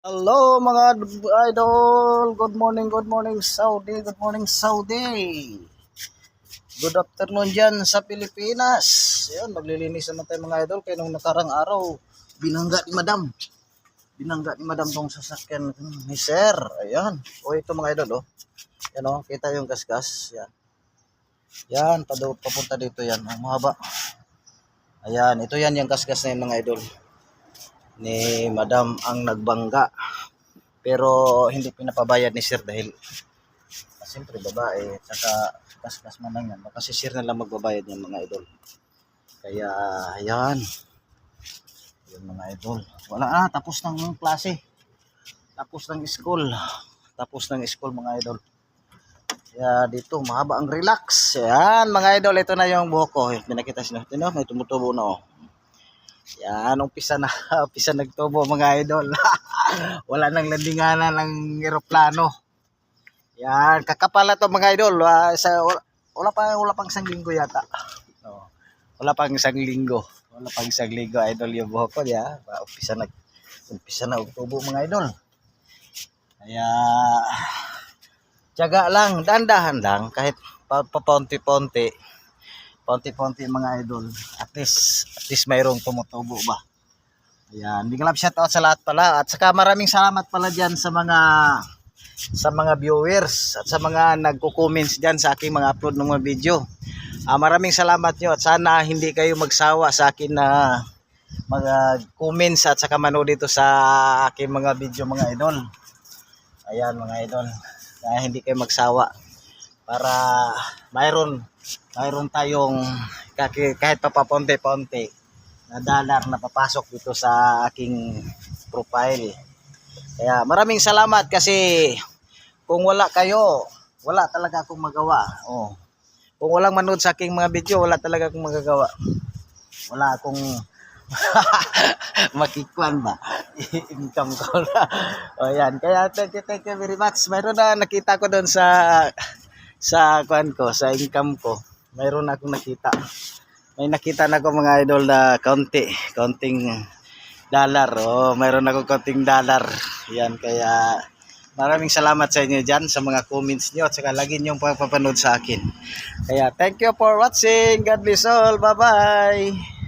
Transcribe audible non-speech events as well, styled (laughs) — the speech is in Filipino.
Hello mga idol. Good morning, good morning Saudi. Good morning Saudi. Good afternoon dyan sa Pilipinas. Ayun, maglilinis naman tayo mga idol. Kaya nung nakarang araw, binangga ni madam. Binangga ni madam tong sasakyan ni sir. Ayan. O ito mga idol, oh. Yan oh, kita yung gasgas. Yan. Yan, pado, papunta dito yan. Ang mahaba. Ayan, ito yan yung gasgas na yun mga idol ni madam ang nagbangga. Pero hindi pinapabayad ni sir dahil ah, siyempre babae, tsaka kaskas man lang yan. Baka si sir na lang magbabayad yan mga idol. Kaya ayan. Yun mga idol. Wala na, tapos ng klase. Tapos ng school. Tapos ng school mga idol. Kaya dito, mahaba ang relax. Yan mga idol, ito na yung buhok ko. Pinakita siya. Tino, may tumutubo na oh. Yan, umpisa na, (laughs) umpisa nagtubo mga idol. (laughs) Wala nang landinganan ng eroplano. Yan, kakapala to mga idol. Ah, sa, wala, pa wala pang isang linggo yata. No. Wala pang isang linggo. Wala pang isang linggo idol yung buhok ko, ya. Umpisa nag umpisa na tubo mga idol. Kaya tiyaga lang, dandahan lang kahit pa, Ponti-ponti mga idol. At least, at least mayroong tumutubo ba. Ayan. Big love shout out sa lahat pala. At saka maraming salamat pala dyan sa mga sa mga viewers at sa mga nagko-comments dyan sa aking mga upload ng mga video. Ah, maraming salamat nyo at sana hindi kayo magsawa sa akin na mag-comments at saka manood dito sa aking mga video mga idol. Ayan mga idol. Na hindi kayo magsawa para mayroon mayroon tayong kahit papaponte-ponte na dollar na papasok dito sa aking profile. Kaya maraming salamat kasi kung wala kayo, wala talaga akong magawa. Oh. Kung walang manood sa aking mga video, wala talaga akong magagawa. Wala akong (laughs) makikwan ba? (laughs) Income ko (laughs) na. o yan. Kaya thank you, thank you very much. Mayroon na nakita ko doon sa sa kwan ko, sa income ko. Mayroon akong nakita. May nakita na ako mga idol na kaunti, kaunting dollar. Oh, mayroon ako kaunting dollar. Yan kaya maraming salamat sa inyo diyan sa mga comments niyo at saka lagi niyo pagpapanood sa akin. Kaya thank you for watching. God bless all. Bye-bye.